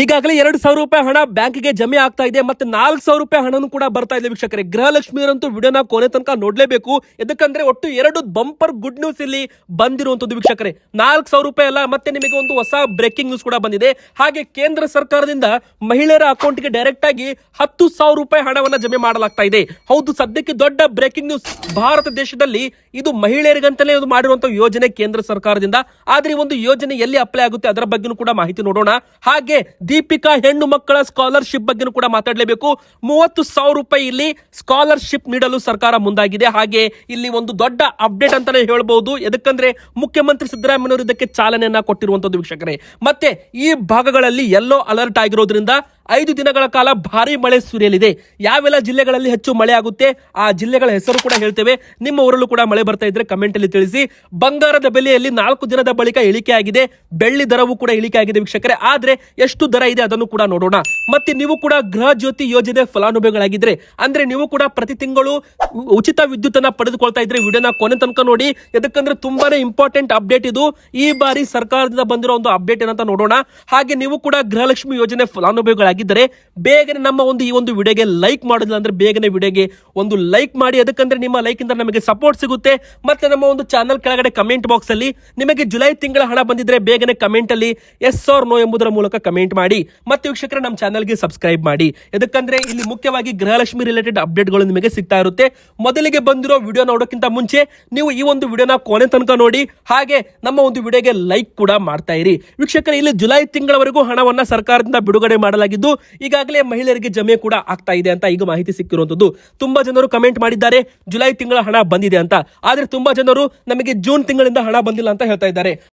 ಈಗಾಗಲೇ ಎರಡು ಸಾವಿರ ರೂಪಾಯಿ ಹಣ ಬ್ಯಾಂಕ್ಗೆ ಜಮೆ ಆಗ್ತಾ ಇದೆ ಮತ್ತೆ ನಾಲ್ಕು ಸಾವಿರ ರೂಪಾಯಿ ಹಣನೂ ಕೂಡ ಬರ್ತಾ ಇದೆ ವೀಕ್ಷಕರೇ. ಗೃಹಲಕ್ಷ್ಮಿಯರಂತೂ ವಿಡಿಯೋನ ಕೊನೆ ತನಕ ನೋಡಲೇಬೇಕು. ಯಾಕಂದ್ರೆ ಒಟ್ಟು ಎರಡು ಬಂಪರ್ ಗುಡ್ ನ್ಯೂಸ್ ಇಲ್ಲಿ ಬಂದಿರುವಂತದ್ದು ವೀಕ್ಷಕರೇ. ನಾಲ್ಕು ಸಾವಿರ ರೂಪಾಯಿ ಅಲ್ಲ, ಮತ್ತೆ ನಿಮಗೆ ಒಂದು ಹೊಸ ಬ್ರೇಕಿಂಗ್ ನ್ಯೂಸ್ ಕೂಡ ಬಂದಿದೆ. ಹಾಗೆ ಕೇಂದ್ರ ಸರ್ಕಾರದಿಂದ ಮಹಿಳೆಯರ ಅಕೌಂಟ್ಗೆ ಡೈರೆಕ್ಟ್ ಆಗಿ ಹತ್ತು ಸಾವಿರ ರೂಪಾಯಿ ಹಣವನ್ನ ಜಮೆ ಮಾಡಲಾಗ್ತಾ ಇದೆ. ಹೌದು, ಸದ್ಯಕ್ಕೆ ದೊಡ್ಡ ಬ್ರೇಕಿಂಗ್ ನ್ಯೂಸ್ ಭಾರತ ದೇಶದಲ್ಲಿ ಇದು ಮಹಿಳೆಯರಿಗಂತಲೇ ಇದು ಮಾಡಿರುವಂತಹ ಯೋಜನೆ ಕೇಂದ್ರ ಸರ್ಕಾರದಿಂದ. ಆದ್ರೆ ಒಂದು ಯೋಜನೆ ಎಲ್ಲಿ ಅಪ್ಲೈ ಆಗುತ್ತೆ ಅದರ ಬಗ್ಗೆನೂ ಕೂಡ ಮಾಹಿತಿ ನೋಡೋಣ. ಹಾಗೆ ದೀಪಿಕಾ ಹೆಣ್ಣು ಮಕ್ಕಳ ಸ್ಕಾಲರ್ಶಿಪ್ ಬಗ್ಗೆನೂ ಕೂಡ ಮಾತಾಡಲೇಬೇಕು. ಮೂವತ್ತು ಸಾವಿರ ರೂಪಾಯಿ ಇಲ್ಲಿ ಸ್ಕಾಲರ್ಶಿಪ್ ನೀಡಲು ಸರ್ಕಾರ ಮುಂದಾಗಿದೆ. ಹಾಗೆ ಇಲ್ಲಿ ಒಂದು ದೊಡ್ಡ ಅಪ್ಡೇಟ್ ಅಂತಾನೆ ಹೇಳಬಹುದು ಎದಕ್ಕಂದ್ರೆ ಮುಖ್ಯಮಂತ್ರಿ ಸಿದ್ದರಾಮಯ್ಯವರು ಇದಕ್ಕೆ ಚಾಲನೆಯನ್ನ ಕೊಟ್ಟಿರುವಂತದ್ದು ವೀಕ್ಷಕರೇ. ಮತ್ತೆ ಈ ಭಾಗಗಳಲ್ಲಿ ಎಲ್ಲೋ ಅಲರ್ಟ್ ಆಗಿರೋದ್ರಿಂದ ಐದು ದಿನಗಳ ಕಾಲ ಭಾರಿ ಮಳೆ ಸುರಿಯಲಿದೆ. ಯಾವೆಲ್ಲ ಜಿಲ್ಲೆಗಳಲ್ಲಿ ಹೆಚ್ಚು ಮಳೆ ಆಗುತ್ತೆ, ಆ ಜಿಲ್ಲೆಗಳ ಹೆಸರು ಕೂಡ ಹೇಳ್ತೇವೆ. ನಿಮ್ಮ ಊರಲ್ಲೂ ಕೂಡ ಮಳೆ ಬರ್ತಾ ಇದ್ರೆ ಕಮೆಂಟ್ ಅಲ್ಲಿ ತಿಳಿಸಿ. ಬಂಗಾರದ ಬೆಲೆಯಲ್ಲಿ ನಾಲ್ಕು ದಿನದ ಬಳಿಕ ಇಳಿಕೆ ಆಗಿದೆ. ಬೆಳ್ಳಿ ದರವೂ ಕೂಡ ಇಳಿಕೆ ಆಗಿದೆ ವೀಕ್ಷಕರೇ. ಆದ್ರೆ ಎಷ್ಟು ದರ ಇದೆ ಅದನ್ನು ಕೂಡ ನೋಡೋಣ. ಮತ್ತೆ ನೀವು ಕೂಡ ಗೃಹ ಜ್ಯೋತಿ ಯೋಜನೆ ಫಲಾನುಭವಿಗಳಾಗಿದ್ರೆ, ಅಂದ್ರೆ ನೀವು ಕೂಡ ಪ್ರತಿ ತಿಂಗಳು ಉಚಿತ ವಿದ್ಯುತ್ ಅನ್ನ ಪಡೆದುಕೊಳ್ತಾ ಇದ್ರೆ ವಿಡಿಯೋನ ಕೊನೆ ತನಕ ನೋಡಿ. ಯಾಕಂದ್ರೆ ತುಂಬಾನೇ ಇಂಪಾರ್ಟೆಂಟ್ ಅಪ್ಡೇಟ್ ಇದು. ಈ ಬಾರಿ ಸರ್ಕಾರದಿಂದ ಬಂದಿರೋ ಒಂದು ಅಪ್ಡೇಟ್ ಏನಂತ ನೋಡೋಣ. ಹಾಗೆ ನೀವು ಕೂಡ ಗೃಹಲಕ್ಷ್ಮಿ ಯೋಜನೆ ಫಲಾನುಭವಿಗಳಾಗಿದ್ದರೆ ಬೇಗನೆ ನಮ್ಮ ಒಂದು ಈ ಒಂದು ವಿಡಿಯೋಗೆ ಲೈಕ್ ಮಾಡೋದಿಲ್ಲ ಅಂದ್ರೆ ಬೇಗನೆ ವಿಡಿಯೋಗೆ ಒಂದು ಲೈಕ್ ಮಾಡಿ. ಅದಕ್ಕಂದ್ರೆ ನಿಮ್ಮ ಲೈಕ್ ಇಂದ ನಮಗೆ ಸಪೋರ್ಟ್ ಸಿಗುತ್ತೆ. ಮತ್ತೆ ನಮ್ಮ ಒಂದು ಚಾನಲ್ ಕೆಳಗಡೆ ಕಮೆಂಟ್ ಬಾಕ್ಸ್ ಅಲ್ಲಿ ನಿಮಗೆ ಜುಲೈ ತಿಂಗಳ ಹಣ ಬಂದಿದ್ರೆ ಬೇಗನೆ ಕಮೆಂಟಲ್ಲಿ ಎಸ್ ಆರ್ ನೋ ಎಂಬುದರ ಮೂಲಕ ಕಮೆಂಟ್ ಮಾಡಿ. ಮತ್ತೆ ವೀಕ್ಷಕರ, ನಮ್ಮ ಚಾನಲ್ಗೆ ಸಬ್ಸ್ಕ್ರೈಬ್ ಮಾಡಿ. ಯಾಕಂದ್ರೆ ಇಲ್ಲಿ ಮುಖ್ಯವಾಗಿ ಗೃಹಲಕ್ಷ್ಮಿ ರಿಲೇಟೆಡ್ ಅಪ್ಡೇಟ್ಗಳು ನಿಮಗೆ ಸಿಗ್ತಾ ಇರುತ್ತೆ. ಮೊದಲಿಗೆ ಬಂದಿರೋ ವಿಡಿಯೋ ನೋಡೋಕ್ಕಿಂತ ಮುಂಚೆ ನೀವು ಈ ಒಂದು ವಿಡಿಯೋನ ಕೊನೆ ತನಕ ನೋಡಿ, ಹಾಗೆ ನಮ್ಮ ಒಂದು ವಿಡಿಯೋಗೆ ಲೈಕ್ ಕೂಡ ಮಾಡ್ತಾ ಇರಿ. ವೀಕ್ಷಕರ, ಇಲ್ಲಿ ಜುಲೈ ತಿಂಗಳವರೆಗೂ ಹಣವನ್ನ ಸರ್ಕಾರದಿಂದ ಬಿಡುಗಡೆ ಮಾಡಲಾಗಿದ್ದು ಈಗಾಗಲೇ ಮಹಿಳೆಯರಿಗೆ ಜಮೆ ಕೂಡ ಆಗ್ತಾ ಇದೆ ಅಂತ ಈಗ ಮಾಹಿತಿ ಸಿಕ್ಕಿರುವಂತದ್ದು. ತುಂಬಾ ಜನರು ಕಮೆಂಟ್ ಮಾಡಿದ್ದಾರೆ, ಜುಲೈ ತಿಂಗಳ ಹಣ ಬಂದಿದೆ ಅಂತ. ಆದ್ರೆ ತುಂಬಾ ಜನರು ನಮಗೆ ಜೂನ್ ತಿಂಗಳಿಂದ ಹಣ ಬಂದಿಲ್ಲ ಅಂತ ಹೇಳ್ತಾ ಇದ್ದಾರೆ.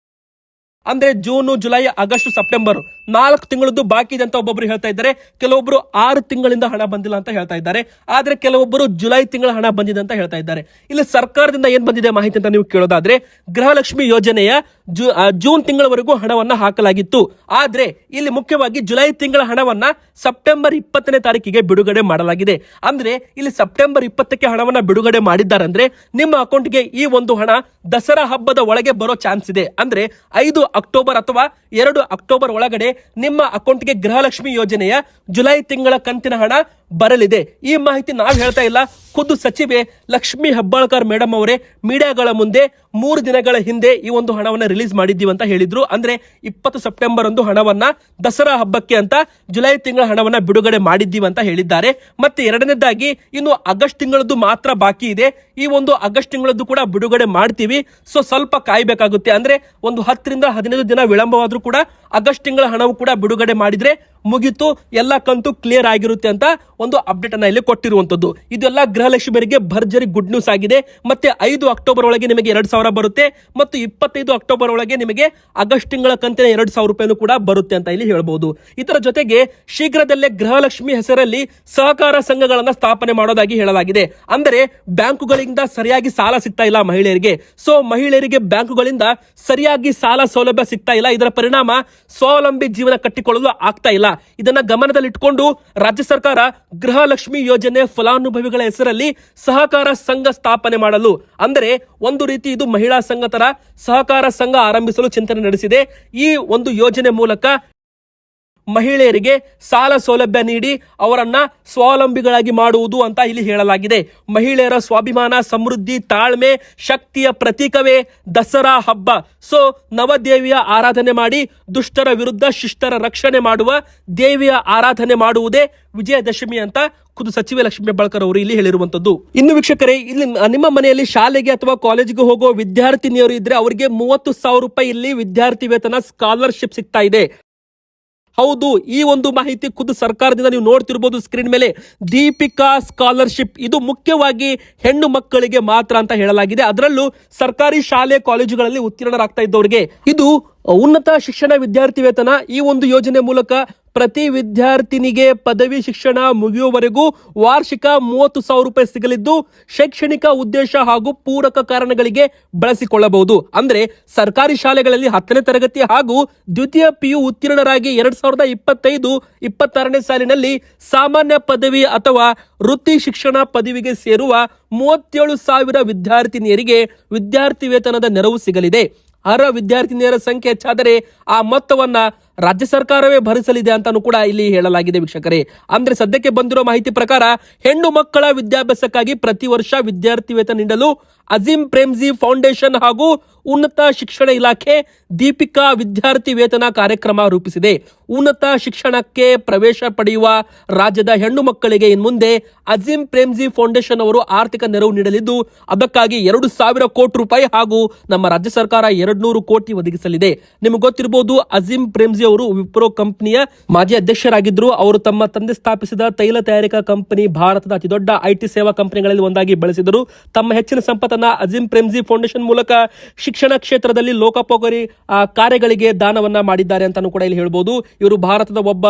ಅಂದ್ರೆ ಜೂನ್, ಜುಲೈ, ಆಗಸ್ಟ್, ಸೆಪ್ಟೆಂಬರ್ ನಾಲ್ಕು ತಿಂಗಳದ್ದು ಬಾಕಿ ಇದೆ ಅಂತ ಒಬ್ಬೊಬ್ರು ಹೇಳ್ತಾ ಇದ್ದಾರೆ. ಕೆಲವೊಬ್ರು ಆರು ತಿಂಗಳಿಂದ ಹಣ ಬಂದಿಲ್ಲ ಅಂತ ಹೇಳ್ತಾ ಇದ್ದಾರೆ. ಆದ್ರೆ ಕೆಲವೊಬ್ಬರು ಜುಲೈ ತಿಂಗಳ ಹಣ ಬಂದಿದೆ ಅಂತ ಹೇಳ್ತಾ ಇದ್ದಾರೆ. ಇಲ್ಲಿ ಸರ್ಕಾರದಿಂದ ಏನ್ ಬಂದಿದೆ ಮಾಹಿತಿ ಅಂತ ನೀವು ಕೇಳೋದಾದ್ರೆ, ಗೃಹಲಕ್ಷ್ಮಿ ಯೋಜನೆಯ ಜೂನ್ ತಿಂಗಳವರೆಗೂ ಹಣವನ್ನ ಹಾಕಲಾಗಿತ್ತು. ಆದ್ರೆ ಇಲ್ಲಿ ಮುಖ್ಯವಾಗಿ ಜುಲೈ ತಿಂಗಳ ಹಣವನ್ನ ಸೆಪ್ಟೆಂಬರ್ ಇಪ್ಪತ್ತನೇ ತಾರೀಕಿಗೆ ಬಿಡುಗಡೆ ಮಾಡಲಾಗಿದೆ. ಅಂದ್ರೆ ಇಲ್ಲಿ ಸೆಪ್ಟೆಂಬರ್ ಇಪ್ಪತ್ತಕ್ಕೆ ಹಣವನ್ನ ಬಿಡುಗಡೆ ಮಾಡಿದ್ದಾರೆ ಅಂದ್ರೆ ನಿಮ್ಮ ಅಕೌಂಟ್ಗೆ ಈ ಒಂದು ಹಣ ದಸರಾ ಹಬ್ಬದ ಒಳಗೆ ಬರೋ ಚಾನ್ಸ್ ಇದೆ. ಅಂದ್ರೆ ಐದು ಅಕ್ಟೋಬರ್ ಅಥವಾ ಎರಡು ಅಕ್ಟೋಬರ್ ಒಳಗಡೆ ನಿಮ್ಮ ಅಕೌಂಟ್ಗೆ ಗೃಹಲಕ್ಷ್ಮಿ ಯೋಜನೆಯ ಜುಲೈ ತಿಂಗಳ ಕಂತಿನ ಹಣ ಬರಲಿದೆ. ಈ ಮಾಹಿತಿ ನಾವು ಹೇಳ್ತಾ ಇಲ್ಲ. ಖುದ್ದು ಸಚಿವೆ ಲಕ್ಷ್ಮಿ ಹೆಬ್ಬಾಳ್ಕರ್ ಮೇಡಮ್ ಅವರೇ ಮೀಡಿಯಾಗಳ ಮುಂದೆ ಮೂರು ದಿನಗಳ ಹಿಂದೆ ಈ ಒಂದು ಹಣವನ್ನು ರಿಲೀಸ್ ಮಾಡಿದ್ದೀವಿ ಅಂತ ಹೇಳಿದ್ರು. ಅಂದ್ರೆ ಇಪ್ಪತ್ತು ಸೆಪ್ಟೆಂಬರ್ ಒಂದು ಹಣವನ್ನ ದಸರಾ ಹಬ್ಬಕ್ಕೆ ಅಂತ ಜುಲೈ ತಿಂಗಳ ಹಣವನ್ನ ಬಿಡುಗಡೆ ಮಾಡಿದ್ದೀವಿ ಅಂತ ಹೇಳಿದ್ದಾರೆ. ಮತ್ತೆ ಎರಡನೇದಾಗಿ ಇನ್ನು ಆಗಸ್ಟ್ ತಿಂಗಳದ್ದು ಮಾತ್ರ ಬಾಕಿ ಇದೆ. ಈ ಒಂದು ಆಗಸ್ಟ್ ತಿಂಗಳದ್ದು ಕೂಡ ಬಿಡುಗಡೆ ಮಾಡ್ತೀವಿ. ಸೊ ಸ್ವಲ್ಪ ಕಾಯಬೇಕಾಗುತ್ತೆ. ಅಂದ್ರೆ ಒಂದು ಹತ್ತರಿಂದ ಹದಿನೈದು ದಿನ ವಿಳಂಬವಾದರೂ ಕೂಡ ಆಗಸ್ಟ್ ತಿಂಗಳ ಹಣವು ಕೂಡ ಬಿಡುಗಡೆ ಮಾಡಿದ್ರೆ ಮುಗಿತು, ಎಲ್ಲ ಕಂತು ಕ್ಲಿಯರ್ ಆಗಿರುತ್ತೆ ಅಂತ ಒಂದು ಅಪ್ಡೇಟ್ ಅನ್ನ ಇಲ್ಲಿ ಕೊಟ್ಟಿರುವಂತದ್ದು. ಇದೆಲ್ಲ ಗೃಹಲಕ್ಷ್ಮಿಯರಿಗೆ ಭರ್ಜರಿ ಗುಡ್ ನ್ಯೂಸ್ ಆಗಿದೆ. ಮತ್ತೆ ಐದು ಅಕ್ಟೋಬರ್ ಒಳಗೆ ನಿಮಗೆ ಎರಡು ಸಾವಿರ ಬರುತ್ತೆ. ಮತ್ತು ಇಪ್ಪತ್ತೈದು ಅಕ್ಟೋಬರ್ ಒಳಗೆ ನಿಮಗೆ ಆಗಸ್ಟ್ ತಿಂಗಳ ಕಂತಿನ ಎರಡು ಸಾವಿರ ರೂಪಾಯಿನೂ ಕೂಡ ಬರುತ್ತೆ ಅಂತ ಇಲ್ಲಿ ಹೇಳಬಹುದು ಇದರ ಜೊತೆಗೆ ಶೀಘ್ರದಲ್ಲೇ ಗೃಹಲಕ್ಷ್ಮಿ ಹೆಸರಲ್ಲಿ ಸಹಕಾರ ಸಂಘಗಳನ್ನ ಸ್ಥಾಪನೆ ಮಾಡೋದಾಗಿ ಹೇಳಲಾಗಿದೆ. ಅಂದರೆ ಬ್ಯಾಂಕುಗಳಿಂದ ಸರಿಯಾಗಿ ಸಾಲ ಸಿಗ್ತಾ ಇಲ್ಲ ಮಹಿಳೆಯರಿಗೆ. ಸೊ ಮಹಿಳೆಯರಿಗೆ ಬ್ಯಾಂಕುಗಳಿಂದ ಸರಿಯಾಗಿ ಸಾಲ ಸೌಲಭ್ಯ ಸಿಗ್ತಾ ಇಲ್ಲ. ಇದರ ಪರಿಣಾಮ ಸ್ವಾವಲಂಬಿ ಜೀವನ ಕಟ್ಟಿಕೊಳ್ಳಲು ಆಗ್ತಾ ಇಲ್ಲ. ಇದನ್ನ ಗಮನದಲ್ಲಿಟ್ಟುಕೊಂಡು ರಾಜ್ಯ ಸರ್ಕಾರ ಗೃಹಲಕ್ಷ್ಮಿ ಯೋಜನೆ ಫಲಾನುಭವಿಗಳ ಹೆಸರಲ್ಲಿ ಸಹಕಾರ ಸಂಘ ಸ್ಥಾಪನೆ ಮಾಡಲು, ಅಂದರೆ ಒಂದು ರೀತಿ ಇದು ಮಹಿಳಾ ಸಂಘ ಸಹಕಾರ ಸಂಘ ಆರಂಭಿಸಲು ಚಿಂತನೆ ನಡೆಸಿದೆ. ಈ ಒಂದು ಯೋಜನೆ ಮೂಲಕ ಮಹಿಳೆಯರಿಗೆ ಸಾಲ ಸೌಲಭ್ಯ ನೀಡಿ ಅವರನ್ನ ಸ್ವಾವಲಂಬಿಗಳಾಗಿ ಮಾಡುವುದು ಅಂತ ಇಲ್ಲಿ ಹೇಳಲಾಗಿದೆ. ಮಹಿಳೆಯರ ಸ್ವಾಭಿಮಾನ, ಸಮೃದ್ಧಿ, ತಾಳ್ಮೆ, ಶಕ್ತಿಯ ಪ್ರತೀಕವೇ ದಸರಾ ಹಬ್ಬ. ಸೊ, ನವದೇವಿಯ ಆರಾಧನೆ ಮಾಡಿ ದುಷ್ಟರ ವಿರುದ್ಧ ಶಿಷ್ಟರ ರಕ್ಷಣೆ ಮಾಡುವ ದೇವಿಯ ಆರಾಧನೆ ಮಾಡುವುದೇ ವಿಜಯದಶಮಿ ಅಂತ ಖುದ್ದು ಸಚಿವೆ ಲಕ್ಷ್ಮೀ ಹೆಬ್ಬಾಳ್ಕರ್ ಅವರು ಇಲ್ಲಿ ಹೇಳಿರುವಂತದ್ದು ಇನ್ನು ವೀಕ್ಷಕರೇ, ಇಲ್ಲಿ ನಿಮ್ಮ ಮನೆಯಲ್ಲಿ ಶಾಲೆಗೆ ಅಥವಾ ಕಾಲೇಜಿಗೆ ಹೋಗೋ ವಿದ್ಯಾರ್ಥಿನಿಯರು ಇದ್ರೆ ಅವರಿಗೆ ಮೂವತ್ತು ಸಾವಿರ ರೂಪಾಯಿ ಇಲ್ಲಿ ವಿದ್ಯಾರ್ಥಿ ವೇತನ ಸ್ಕಾಲರ್ಶಿಪ್ ಸಿಗ್ತಾ ಇದೆ. ಹೌದು, ಈ ಒಂದು ಮಾಹಿತಿ ಖುದ್ದು ಸರ್ಕಾರದಿಂದ ನೀವು ನೋಡ್ತಿರ್ಬೋದು ಸ್ಕ್ರೀನ್ ಮೇಲೆ. ದೀಪಿಕಾ ಸ್ಕಾಲರ್ಶಿಪ್. ಇದು ಮುಖ್ಯವಾಗಿ ಹೆಣ್ಣು ಮಕ್ಕಳಿಗೆ ಮಾತ್ರ ಅಂತ ಹೇಳಲಾಗಿದೆ. ಅದರಲ್ಲೂ ಸರ್ಕಾರಿ ಶಾಲೆ, ಕಾಲೇಜುಗಳಲ್ಲಿ ಉತ್ತೀರ್ಣರಾಗ್ತಾ ಇದ್ದವರಿಗೆ ಇದು ಉನ್ನತ ಶಿಕ್ಷಣ ವಿದ್ಯಾರ್ಥಿ ವೇತನ. ಈ ಒಂದು ಯೋಜನೆ ಮೂಲಕ ಪ್ರತಿ ವಿದ್ಯಾರ್ಥಿನಿಗೆ ಪದವಿ ಶಿಕ್ಷಣ ಮುಗಿಯುವವರೆಗೂ ವಾರ್ಷಿಕ ಮೂವತ್ತು ಸಾವಿರ ರೂಪಾಯಿ ಸಿಗಲಿದ್ದು ಶೈಕ್ಷಣಿಕ ಉದ್ದೇಶ ಹಾಗೂ ಪೂರಕ ಕಾರಣಗಳಿಗೆ ಬಳಸಿಕೊಳ್ಳಬಹುದು. ಅಂದ್ರೆ ಸರ್ಕಾರಿ ಶಾಲೆಗಳಲ್ಲಿ ಹತ್ತನೇ ತರಗತಿ ಹಾಗೂ ದ್ವಿತೀಯ ಪಿಯು ಉತ್ತೀರ್ಣರಾಗಿ ಎರಡ್ ಸಾವಿರದ ಇಪ್ಪತ್ತೈದು, ಇಪ್ಪತ್ತಾರನೇ ಸಾಲಿನಲ್ಲಿ ಸಾಮಾನ್ಯ ಪದವಿ ಅಥವಾ ವೃತ್ತಿ ಶಿಕ್ಷಣ ಪದವಿಗೆ ಸೇರುವ ಮೂವತ್ತೇಳು ಸಾವಿರ ವಿದ್ಯಾರ್ಥಿನಿಯರಿಗೆ ವಿದ್ಯಾರ್ಥಿ ವೇತನದ ನೆರವು ಸಿಗಲಿದೆ. ಅರ್ಹ ವಿದ್ಯಾರ್ಥಿನಿಯರ ಸಂಖ್ಯೆ ಹೆಚ್ಚಾದರೆ ಆ ಮೊತ್ತವನ್ನ ರಾಜ್ಯ ಸರ್ಕಾರವೇ ಭರಿಸಲಿದೆ ಅಂತಾನು ಕೂಡ ಇಲ್ಲಿ ಹೇಳಲಾಗಿದೆ ವೀಕ್ಷಕರೇ. ಅಂದ್ರೆ ಸದ್ಯಕ್ಕೆ ಬಂದಿರೋ ಮಾಹಿತಿ ಪ್ರಕಾರ ಹೆಣ್ಣು ಮಕ್ಕಳ ವಿದ್ಯಾಭ್ಯಾಸಕ್ಕಾಗಿ ಪ್ರತಿ ವರ್ಷ ವಿದ್ಯಾರ್ಥಿ ವೇತನ ನೀಡಲು ಅಜೀಂ ಪ್ರೇಮ್ಜಿ ಫೌಂಡೇಶನ್ ಹಾಗೂ ಉನ್ನತ ಶಿಕ್ಷಣ ಇಲಾಖೆ ದೀಪಿಕಾ ವಿದ್ಯಾರ್ಥಿ ವೇತನ ಕಾರ್ಯಕ್ರಮ ರೂಪಿಸಿದೆ. ಉನ್ನತ ಶಿಕ್ಷಣಕ್ಕೆ ಪ್ರವೇಶ ಪಡೆಯುವ ರಾಜ್ಯದ ಹೆಣ್ಣು ಮಕ್ಕಳಿಗೆ ಇನ್ಮುಂದೆ ಅಜೀಂ ಪ್ರೇಮ್ಜಿ ಫೌಂಡೇಶನ್ ಅವರು ಆರ್ಥಿಕ ನೆರವು ನೀಡಲಿದ್ದು, ಅದಕ್ಕಾಗಿ ಎರಡು ಸಾವಿರ ಕೋಟಿ ರೂಪಾಯಿ ಹಾಗೂ ನಮ್ಮ ರಾಜ್ಯ ಸರ್ಕಾರ ಎರಡು ನೂರು ಕೋಟಿ ಒದಗಿಸಲಿದೆ. ನಿಮಗೆ ಗೊತ್ತಿರಬಹುದು ಅಜೀಂ ಪ್ರೇಮ್ಜಿ ಅವರು ವಿಪ್ರೋ ಕಂಪನಿಯ ಮಾಜಿ ಅಧ್ಯಕ್ಷರಾಗಿದ್ದರು. ಅವರು ತಮ್ಮ ತಂದೆ ಸ್ಥಾಪಿಸಿದ ತೈಲ ತಯಾರಿಕಾ ಕಂಪನಿ ಭಾರತದ ಅತಿದೊಡ್ಡ ಐಟಿ ಸೇವಾ ಕಂಪನಿಗಳಲ್ಲಿ ಒಂದಾಗಿ ಬೆಳೆಸಿದರು. ತಮ್ಮ ಹೆಚ್ಚಿನ ಸಂಪತ್ತನ್ನ ಅಜಿಂ ಪ್ರೇಮ್ಜಿ ಫೌಂಡೇಶನ್ ಮೂಲಕ ಶಿಕ್ಷಣ ಕ್ಷೇತ್ರದಲ್ಲಿ ಲೋಕೋಪಕಾರಿ ಕಾರ್ಯಗಳಿಗೆ ದಾನವನ್ನ ಮಾಡಿದ್ದಾರೆ ಅಂತಾನು ಕೂಡ ಇಲ್ಲಿ ಹೇಳಬಹುದು ಇವರು ಭಾರತದ ಒಬ್ಬ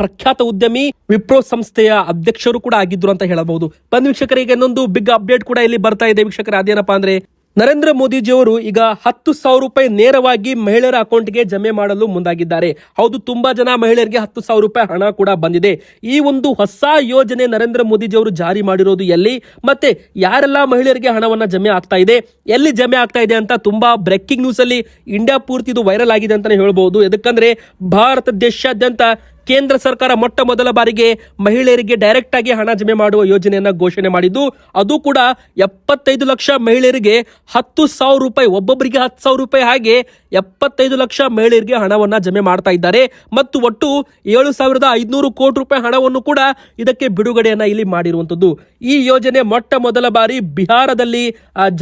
ಪ್ರಖ್ಯಾತ ಉದ್ಯಮಿ, ವಿಪ್ರೋ ಸಂಸ್ಥೆಯ ಅಧ್ಯಕ್ಷರು ಕೂಡ ಆಗಿದ್ರು ಅಂತ ಹೇಳಬಹುದು. ಬಂದ್ ವೀಕ್ಷಕರಿಗೆ ಇನ್ನೊಂದು ಬಿಗ್ ಅಪ್ಡೇಟ್ ಕೂಡ ಇಲ್ಲಿ ಬರ್ತಾ ಇದೆ. ವೀಕ್ಷಕರೇ, ಅದೇನಪ್ಪಾ ಅಂದ್ರೆ ನರೇಂದ್ರ ಮೋದಿಜಿಯವರು ಈಗ ಹತ್ತು ಸಾವಿರ ರೂಪಾಯಿ ನೇರವಾಗಿ ಮಹಿಳೆಯರ ಅಕೌಂಟ್ಗೆ ಜಮೆ ಮಾಡಲು ಮುಂದಾಗಿದ್ದಾರೆ. ಹೌದು, ತುಂಬಾ ಜನ ಮಹಿಳೆಯರಿಗೆ ಹತ್ತು ಸಾವಿರ ರೂಪಾಯಿ ಹಣ ಕೂಡ ಬಂದಿದೆ. ಈ ಒಂದು ಹೊಸ ಯೋಜನೆ ನರೇಂದ್ರ ಮೋದಿಜಿಯವರು ಜಾರಿ ಮಾಡಿರೋದು ಎಲ್ಲಿ? ಮತ್ತೆ ಯಾರೆಲ್ಲ ಮಹಿಳೆಯರಿಗೆ ಹಣವನ್ನ ಜಮೆ ಆಗ್ತಾ ಇದೆ? ಎಲ್ಲಿ ಜಮೆ ಆಗ್ತಾ ಇದೆ ಅಂತ ತುಂಬಾ ಬ್ರೇಕಿಂಗ್ ನ್ಯೂಸ್ ಅಲ್ಲಿ ಇಂಡಿಯಾ ಪೂರ್ತಿ ಇದು ವೈರಲ್ ಆಗಿದೆ ಅಂತಾನೆ ಹೇಳ್ಬಹುದು ಯಾಕಂದ್ರೆ ಭಾರತ ದೇಶಾದ್ಯಂತ ಕೇಂದ್ರ ಸರ್ಕಾರ ಮೊಟ್ಟ ಮೊದಲ ಬಾರಿಗೆ ಮಹಿಳೆಯರಿಗೆ ಡೈರೆಕ್ಟ್ ಆಗಿ ಹಣ ಜಮೆ ಮಾಡುವ ಯೋಜನೆಯನ್ನ ಘೋಷಣೆ ಮಾಡಿದ್ದು, ಅದು ಕೂಡ ಎಪ್ಪತ್ತೈದು ಲಕ್ಷ ಮಹಿಳೆಯರಿಗೆ ಹತ್ತು ಸಾವಿರ ರೂಪಾಯಿ, ಒಬ್ಬೊಬ್ಬರಿಗೆ ಹತ್ತು ಸಾವಿರ ರೂಪಾಯಿ ಹಾಗೆ ಎಪ್ಪತ್ತೈದು ಲಕ್ಷ ಮಹಿಳೆಯರಿಗೆ ಹಣವನ್ನ ಜಮೆ ಮಾಡ್ತಾ ಇದ್ದಾರೆ. ಮತ್ತು ಒಟ್ಟು ಏಳು ಸಾವಿರದ ಐದುನೂರು ಕೋಟಿ ರೂಪಾಯಿ ಹಣವನ್ನು ಕೂಡ ಇದಕ್ಕೆ ಬಿಡುಗಡೆಯನ್ನ ಇಲ್ಲಿ ಮಾಡಿರುವಂತದ್ದು ಈ ಯೋಜನೆ ಮೊಟ್ಟ ಮೊದಲ ಬಾರಿ ಬಿಹಾರದಲ್ಲಿ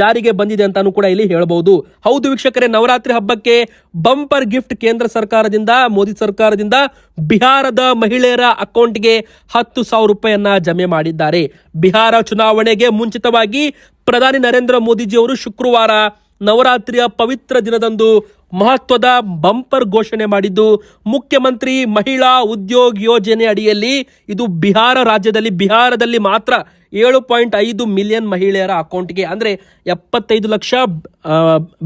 ಜಾರಿಗೆ ಬಂದಿದೆ ಅಂತಾನು ಕೂಡ ಇಲ್ಲಿ ಹೇಳಬಹುದು ಹೌದು ವೀಕ್ಷಕರೇ, ನವರಾತ್ರಿ ಹಬ್ಬಕ್ಕೆ ಬಂಪರ್ ಗಿಫ್ಟ್ ಕೇಂದ್ರ ಸರ್ಕಾರದಿಂದ, ಮೋದಿ ಸರ್ಕಾರದಿಂದ ಬಿಹಾರದ ಮಹಿಳೆಯರ ಅಕೌಂಟ್ಗೆ ಹತ್ತು ಸಾವಿರ ರೂಪಾಯಿಯನ್ನ ಜಮೆ ಮಾಡಿದ್ದಾರೆ. ಬಿಹಾರ ಚುನಾವಣೆಗೆ ಮುಂಚಿತವಾಗಿ ಪ್ರಧಾನಿ ನರೇಂದ್ರ ಮೋದಿಜಿಯವರು ಶುಕ್ರವಾರ ನವರಾತ್ರಿಯ ಪವಿತ್ರ ದಿನದಂದು ಮಹತ್ವದ ಬಂಪರ್ ಘೋಷಣೆ ಮಾಡಿದ್ದು ಮುಖ್ಯಮಂತ್ರಿ ಮಹಿಳಾ ಉದ್ಯೋಗ ಯೋಜನೆ ಅಡಿಯಲ್ಲಿ ಇದು ಬಿಹಾರ ರಾಜ್ಯದಲ್ಲಿ, ಬಿಹಾರದಲ್ಲಿ ಮಾತ್ರ ಏಳು ಪಾಯಿಂಟ್ ಐದು ಮಿಲಿಯನ್ ಮಹಿಳೆಯರ ಅಕೌಂಟ್ಗೆ, ಅಂದ್ರೆ ಎಪ್ಪತ್ತೈದು ಲಕ್ಷ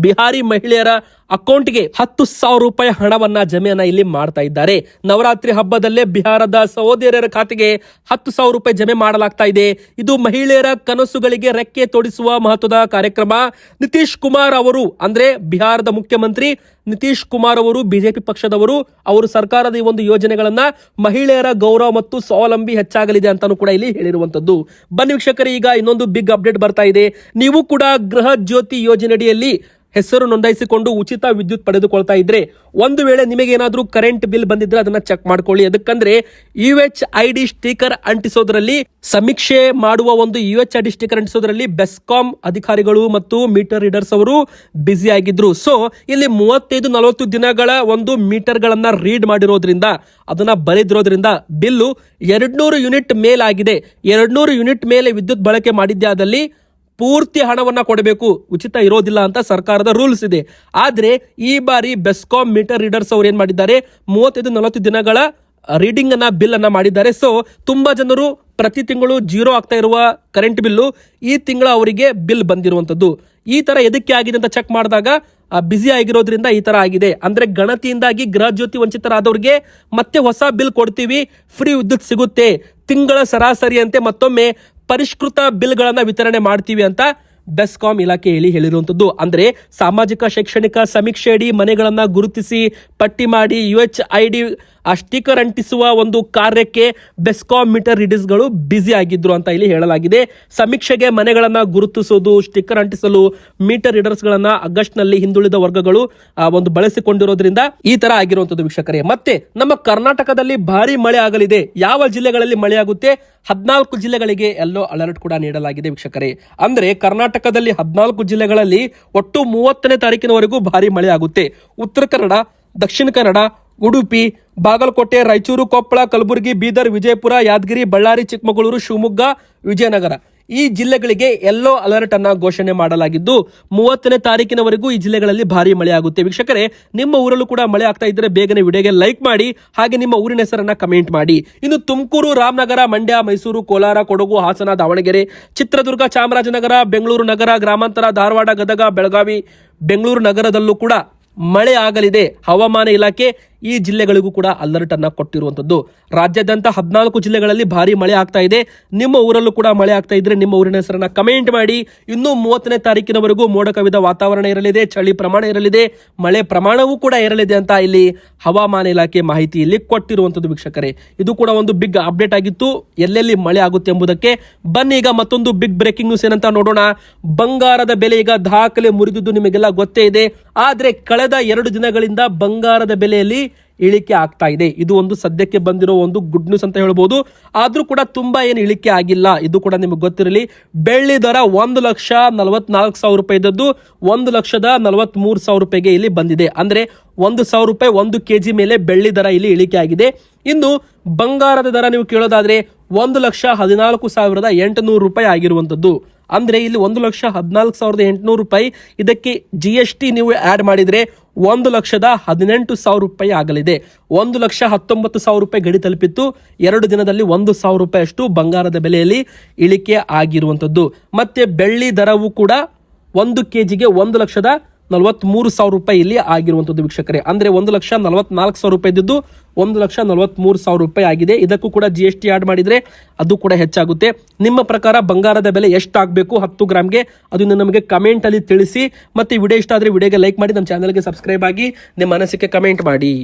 ಬಿಹಾರಿ ಮಹಿಳೆಯರ ಅಕೌಂಟ್ಗೆ ಹತ್ತು ಸಾವಿರ ರೂಪಾಯಿ ಹಣವನ್ನು ಜಮೆಯನ್ನ ಇಲ್ಲಿ ಮಾಡ್ತಾ ಇದ್ದಾರೆ. ನವರಾತ್ರಿ ಹಬ್ಬದಲ್ಲೇ ಬಿಹಾರದ ಸಹೋದರಿಯರ ಖಾತೆಗೆ ಹತ್ತು ಸಾವಿರ ರೂಪಾಯಿ ಜಮೆ ಮಾಡಲಾಗ್ತಾ ಇದೆ. ಇದು ಮಹಿಳೆಯರ ಕನಸುಗಳಿಗೆ ರೆಕ್ಕೆ ತೋಡಿಸುವ ಮಹತ್ವದ ಕಾರ್ಯಕ್ರಮ. ನಿತೀಶ್ ಕುಮಾರ್ ಅವರು, ಅಂದ್ರೆ ಬಿಹಾರದ ಮುಖ್ಯಮಂತ್ರಿ ನಿತೀಶ್ ಕುಮಾರ್ ಅವರು, ಬಿಜೆಪಿ ಪಕ್ಷದವರು, ಅವರು ಸರ್ಕಾರದ ಈ ಒಂದು ಯೋಜನೆಗಳನ್ನ ಮಹಿಳೆಯರ ಗೌರವ ಮತ್ತು ಸ್ವಾವಲಂಬಿ ಹೆಚ್ಚಾಗಲಿದೆ ಅಂತಾನು ಕೂಡ ಇಲ್ಲಿ ಹೇಳಿರುವಂತದ್ದು ಬನ್ನಿ ವೀಕ್ಷಕರೇ, ಈಗ ಇನ್ನೊಂದು ಬಿಗ್ ಅಪ್ಡೇಟ್ ಬರ್ತಾ ಇದೆ. ನೀವು ಕೂಡ ಗೃಹ ಜ್ಯೋತಿ ಯೋಜನೆಯಡಿಯಲ್ಲಿ ಹೆಸರು ನೋಂದಾಯಿಸಿಕೊಂಡು ಉಚಿತ ವಿದ್ಯುತ್ ಪಡೆದುಕೊಳ್ತಾ ಇದ್ರೆ ಒಂದು ವೇಳೆ ನಿಮಗೆ ಏನಾದರೂ ಕರೆಂಟ್ ಬಿಲ್ ಬಂದಿದ್ರೆ ಅದನ್ನ ಚೆಕ್ ಮಾಡ್ಕೊಳ್ಳಿ. ಅದಕ್ಕಂದ್ರೆ U H I D sticker ಅಂಟಿಸೋದ್ರಲ್ಲಿ, ಸಮೀಕ್ಷೆ ಮಾಡುವ ಒಂದು U H I D sticker ಅಂಟಿಸೋದ್ರಲ್ಲಿ BESCOM ಅಧಿಕಾರಿಗಳು ಮತ್ತು ಮೀಟರ್ ರೀಡರ್ಸ್ ಅವರು ಬ್ಯುಸಿ ಆಗಿದ್ರು. ಸೊ ಇಲ್ಲಿ ಮೂವತ್ತೈದು ನಲವತ್ತು ದಿನಗಳ ಒಂದು ಮೀಟರ್ಗಳನ್ನ ರೀಡ್ ಮಾಡಿರೋದ್ರಿಂದ, ಅದನ್ನ ಬರೆದಿರೋದ್ರಿಂದ ಬಿಲ್ಲು ಎರಡ್ನೂರು ಯೂನಿಟ್ ಮೇಲಾಗಿದೆ. ಎರಡ್ನೂರು ಯೂನಿಟ್ ಮೇಲೆ ವಿದ್ಯುತ್ ಬಳಕೆ ಮಾಡಿದ್ಯಾದಲ್ಲಿ ಪೂರ್ತಿ ಹಣವನ್ನ ಕೊಡಬೇಕು. ಉಚಿತ ಇರೋದಿಲ್ಲ ಅಂತ ಸರ್ಕಾರದ ರೂಲ್ಸ್ ಇದೆ. ಆದ್ರೆ ಈ ಬಾರಿ ಬೆಸ್ಕಾಂ ಮೀಟರ್ ರೀಡರ್ಸ್ ಅವ್ರು ಏನು ಮಾಡಿದ್ದಾರೆ? ಮೂವತ್ತೈದು ನಲವತ್ತು ದಿನಗಳ ರೀಡಿಂಗ್ ಅನ್ನ ಬಿಲ್ ಅನ್ನ ಮಾಡಿದ್ದಾರೆ. ಸೊ ತುಂಬಾ ಜನರು ಪ್ರತಿ ತಿಂಗಳು ಜೀರೋ ಆಗ್ತಾ ಇರುವ ಕರೆಂಟ್ ಬಿಲ್ಲು ಈ ತಿಂಗಳ ಅವರಿಗೆ ಬಿಲ್ ಬಂದಿರುವಂತದ್ದು ಈ ತರ ಎದಕ್ಕೆ ಆಗಿದೆ ಅಂತ ಚೆಕ್ ಮಾಡಿದಾಗ ಬಿಸಿ ಆಗಿರೋದ್ರಿಂದ ಈ ತರ ಆಗಿದೆ. ಅಂದ್ರೆ ಗಣತಿಯಿಂದಾಗಿ ಗೃಹ ಜ್ಯೋತಿ ವಂಚಿತರಾದವ್ರಿಗೆ ಮತ್ತೆ ಹೊಸ ಬಿಲ್ ಕೊಡ್ತೀವಿ ಫ್ರೀ ವಿದ್ಯುತ್ ಸಿಗುತ್ತೆ. ತಿಂಗಳ ಸರಾಸರಿಯಂತೆ ಮತ್ತೊಮ್ಮೆ ಪರಿಷ್ಕೃತ ಬಿಲ್ಗಳನ್ನು ವಿತರಣೆ ಮಾಡ್ತೀವಿ ಅಂತ ಬೆಸ್ಕಾಂ ಇಲಾಖೆ ಹೇಳಿ ಹೇಳಿರುವಂಥದ್ದು ಅಂದ್ರೆ ಸಾಮಾಜಿಕ, ಶೈಕ್ಷಣಿಕ ಸಮೀಕ್ಷೆ ಅಡಿ ಮನೆಗಳನ್ನ ಗುರುತಿಸಿ, ಪಟ್ಟಿ ಮಾಡಿ, ಯು ಎಚ್ ಐ ಡಿ ಆ ಸ್ಟಿಕರ್ ಅಂಟಿಸುವ ಒಂದು ಕಾರ್ಯಕ್ಕೆ ಬೆಸ್ಕಾಂ ಮೀಟರ್ ರೀಡರ್ಸ್ಗಳು ಬ್ಯುಸಿ ಆಗಿದ್ರು ಅಂತ ಇಲ್ಲಿ ಹೇಳಲಾಗಿದೆ. ಸಮೀಕ್ಷೆಗೆ ಮನೆಗಳನ್ನು ಗುರುತಿಸೋದು ಸ್ಟಿಕರ್ ಅಂಟಿಸಲು ಮೀಟರ್ ರೀಡರ್ಸ್ಗಳನ್ನು ಆಗಸ್ಟ್ನಲ್ಲಿ ಹಿಂದುಳಿದ ವರ್ಗಗಳು ಒಂದು ಬಳಸಿಕೊಂಡಿರೋದ್ರಿಂದ ಈ ತರ ಆಗಿರುವಂತದ್ದು ವೀಕ್ಷಕರೇ. ಮತ್ತೆ ನಮ್ಮ ಕರ್ನಾಟಕದಲ್ಲಿ ಭಾರಿ ಮಳೆ ಆಗಲಿದೆ. ಯಾವ ಜಿಲ್ಲೆಗಳಲ್ಲಿ ಮಳೆಯಾಗುತ್ತೆ ಹದಿನಾಲ್ಕು ಜಿಲ್ಲೆಗಳಿಗೆ ಎಲ್ಲೋ ಅಲರ್ಟ್ ಕೂಡ ನೀಡಲಾಗಿದೆ ವೀಕ್ಷಕರೇ. ಅಂದ್ರೆ ಕರ್ನಾಟಕದಲ್ಲಿ ಹದಿನಾಲ್ಕು ಜಿಲ್ಲೆಗಳಲ್ಲಿ ಒಟ್ಟು ಮೂವತ್ತನೇ ತಾರೀಕಿನವರೆಗೂ ಭಾರಿ ಮಳೆ ಆಗುತ್ತೆ. ಉತ್ತರ ಕನ್ನಡ, ದಕ್ಷಿಣ ಕನ್ನಡ ಉಡುಪಿ, ಬಾಗಲಕೋಟೆ, ರಾಯಚೂರು, ಕೊಪ್ಪಳ, ಕಲಬುರಗಿ, ಬೀದರ್, ವಿಜಯಪುರ, ಯಾದಗಿರಿ, ಬಳ್ಳಾರಿ, ಚಿಕ್ಕಮಗಳೂರು, ಶಿವಮೊಗ್ಗ, ವಿಜಯನಗರ. ಈ ಜಿಲ್ಲೆಗಳಿಗೆ ಯೆಲ್ಲೋ ಅಲರ್ಟ್ ಅನ್ನ ಘೋಷಣೆ ಮಾಡಲಾಗಿದ್ದು, ಮೂವತ್ತನೇ ತಾರೀಕಿನವರೆಗೂ ಈ ಜಿಲ್ಲೆಗಳಲ್ಲಿ ಭಾರಿ ಮಳೆ ಆಗುತ್ತೆ. ವೀಕ್ಷಕರೇ, ನಿಮ್ಮ ಊರಲ್ಲೂ ಕೂಡ ಮಳೆ ಆಗ್ತಾ ಇದ್ರೆ ಬೇಗನೆ ವಿಡಿಯೋಗೆ ಲೈಕ್ ಮಾಡಿ, ಹಾಗೆ ನಿಮ್ಮ ಊರಿನ ಹೆಸರನ್ನ ಕಮೆಂಟ್ ಮಾಡಿ. ಇನ್ನು ತುಮಕೂರು, ರಾಮನಗರ, ಮಂಡ್ಯ, ಮೈಸೂರು, ಕೋಲಾರ, ಕೊಡಗು, ಹಾಸನ, ದಾವಣಗೆರೆ, ಚಿತ್ರದುರ್ಗ, ಚಾಮರಾಜನಗರ, ಬೆಂಗಳೂರು ನಗರ, ಗ್ರಾಮಾಂತರ, ಧಾರವಾಡ, ಗದಗ, ಬೆಳಗಾವಿ, ಬೆಂಗಳೂರು ನಗರದಲ್ಲೂ ಕೂಡ ಮಳೆ ಆಗಲಿದೆ. ಹವಾಮಾನ ಇಲಾಖೆ ಈ ಜಿಲ್ಲೆಗಳಿಗೂ ಕೂಡ ಅಲರ್ಟ್ ಅನ್ನ ಕೊಟ್ಟಿರುವಂತದ್ದು ರಾಜ್ಯಾದ್ಯಂತ ಹದಿನಾಲ್ಕು ಜಿಲ್ಲೆಗಳಲ್ಲಿ ಭಾರಿ ಮಳೆ ಆಗ್ತಾ ಇದೆ. ನಿಮ್ಮ ಊರಲ್ಲೂ ಕೂಡ ಮಳೆ ಆಗ್ತಾ ಇದ್ರೆ ನಿಮ್ಮ ಊರಿನ ಹೆಸರನ್ನ ಕಮೆಂಟ್ ಮಾಡಿ. ಇನ್ನು ಮೂವತ್ತನೇ ತಾರೀಕಿನವರೆಗೂ ಮೋಡ ಕವಿದ ವಾತಾವರಣ ಇರಲಿದೆ, ಚಳಿ ಪ್ರಮಾಣ ಇರಲಿದೆ, ಮಳೆ ಪ್ರಮಾಣವೂ ಕೂಡ ಇರಲಿದೆ ಅಂತ ಇಲ್ಲಿ ಹವಾಮಾನ ಇಲಾಖೆ ಮಾಹಿತಿ ಇಲ್ಲಿ ಕೊಟ್ಟಿರುವಂತದ್ದು ವೀಕ್ಷಕರೇ. ಇದು ಕೂಡ ಒಂದು ಬಿಗ್ ಅಪ್ಡೇಟ್ ಆಗಿತ್ತು. ಎಲ್ಲೆಲ್ಲಿ ಮಳೆ ಆಗುತ್ತೆ ಎಂಬುದಕ್ಕೆ ಬನ್ನಿ ಈಗ ಮತ್ತೊಂದು ಬಿಗ್ ಬ್ರೇಕಿಂಗ್ ನ್ಯೂಸ್ ಏನಂತ ನೋಡೋಣ. ಬಂಗಾರದ ಬೆಲೆ ಈಗ ದಾಖಲೆ ಮುರಿದಿದ್ದು ನಿಮಗೆಲ್ಲ ಗೊತ್ತೇ ಇದೆ. ಆದ್ರೆ ಕಳೆದ ಎರಡು ದಿನಗಳಿಂದ ಬಂಗಾರದ ಬೆಲೆಯಲ್ಲಿ ಇಳಿಕೆ ಆಗ್ತಾ ಇದೆ. ಇದು ಒಂದು ಸದ್ಯಕ್ಕೆ ಬಂದಿರೋ ಒಂದು ಗುಡ್ ನ್ಯೂಸ್ ಅಂತ ಹೇಳ್ಬೋದು. ಆದ್ರೂ ಕೂಡ ತುಂಬಾ ಏನು ಇಳಿಕೆ ಆಗಿಲ್ಲ. ಇದು ಕೂಡ ನಿಮಗೆ ಗೊತ್ತಿರಲಿ. ಬೆಳ್ಳಿ ದರ ಒಂದು ಲಕ್ಷ ನಲವತ್ನಾಲ್ಕು ಸಾವಿರ ರೂಪಾಯಿ ಇದ್ದದ್ದು ಒಂದು ಲಕ್ಷದ ನಲವತ್ತ್ಮೂರು ಸಾವಿರ ರೂಪಾಯಿಗೆ ಇಲ್ಲಿ ಬಂದಿದೆ. ಅಂದ್ರೆ ಒಂದು ಸಾವಿರ ರೂಪಾಯಿ ಒಂದು ಕೆ ಜಿ ಮೇಲೆ ಬೆಳ್ಳಿ ದರ ಇಲ್ಲಿ ಇಳಿಕೆ ಆಗಿದೆ. ಇನ್ನು ಬಂಗಾರದ ದರ ನೀವು ಕೇಳೋದಾದ್ರೆ ಒಂದು ಲಕ್ಷ ಹದಿನಾಲ್ಕು ಸಾವಿರದ ಎಂಟುನೂರು ರೂಪಾಯಿ ಆಗಿರುವಂತದ್ದು ಅಂದ್ರೆ ಇಲ್ಲಿ ಒಂದು ಲಕ್ಷ ಹದಿನಾಲ್ಕು ಸಾವಿರದ ಎಂಟುನೂರು ರೂಪಾಯಿ. ಇದಕ್ಕೆ ಜಿ ಎಸ್ ಟಿ ನೀವು ಆಡ್ ಮಾಡಿದ್ರೆ ಒಂದು ಲಕ್ಷದ ಹದಿನೆಂಟು ಸಾವಿರ ರೂಪಾಯಿ ಆಗಲಿದೆ. ಒಂದು ಲಕ್ಷ ಹತ್ತೊಂಬತ್ತು ಸಾವಿರ ರೂಪಾಯಿ ಗಡಿ ತಲುಪಿತ್ತು. ಎರಡು ದಿನದಲ್ಲಿ ಒಂದು ಸಾವಿರ ರೂಪಾಯಿ ಅಷ್ಟು ಬಂಗಾರದ ಬೆಲೆಯಲ್ಲಿ ಇಳಿಕೆ ಆಗಿರುವಂಥದ್ದು ಮತ್ತೆ ಬೆಳ್ಳಿ ದರವು ಕೂಡ ಒಂದು ಕೆಜಿಗೆ ಒಂದು ಲಕ್ಷದ ನಲವತ್ಮೂರು ಸಾವಿರ ರೂಪಾಯಿ ಇಲ್ಲಿ ಆಗಿರುವಂಥದ್ದು ವೀಕ್ಷಕರೇ. ಅಂದ್ರೆ ಒಂದು ಲಕ್ಷ ನಲವತ್ನಾಲ್ಕು ಸಾವಿರ ರೂಪಾಯಿ ಇದ್ದಿದ್ದು ಒಂದು ಲಕ್ಷ ನಲವತ್ಮೂರು ಸಾವಿರ ರೂಪಾಯಿ ಆಗಿದೆ. ಇದಕ್ಕೂ ಕೂಡ ಜಿ ಎಸ್ ಟಿ ಆಡ್ ಮಾಡಿದ್ರೆ ಅದು ಕೂಡ ಹೆಚ್ಚಾಗುತ್ತೆ. ನಿಮ್ಮ ಪ್ರಕಾರ ಬಂಗಾರದ ಬೆಲೆ ಎಷ್ಟು ಆಗಬೇಕು? ಹತ್ತು ಗ್ರಾಮ್ಗೆ ಅದನ್ನು ನಮಗೆ ಕಮೆಂಟಲ್ಲಿ ತಿಳಿಸಿ. ಮತ್ತೆ ವಿಡಿಯೋ ಇಷ್ಟ ಆದರೆ ವಿಡಿಯೋಗೆ ಲೈಕ್ ಮಾಡಿ, ನಮ್ಮ ಚಾನಲ್ಗೆ ಸಬ್ಸ್ಕ್ರೈಬ್ ಆಗಿ, ನಿಮ್ಮ ಅನಿಸಿಕೆ ಕಮೆಂಟ್ ಮಾಡಿ.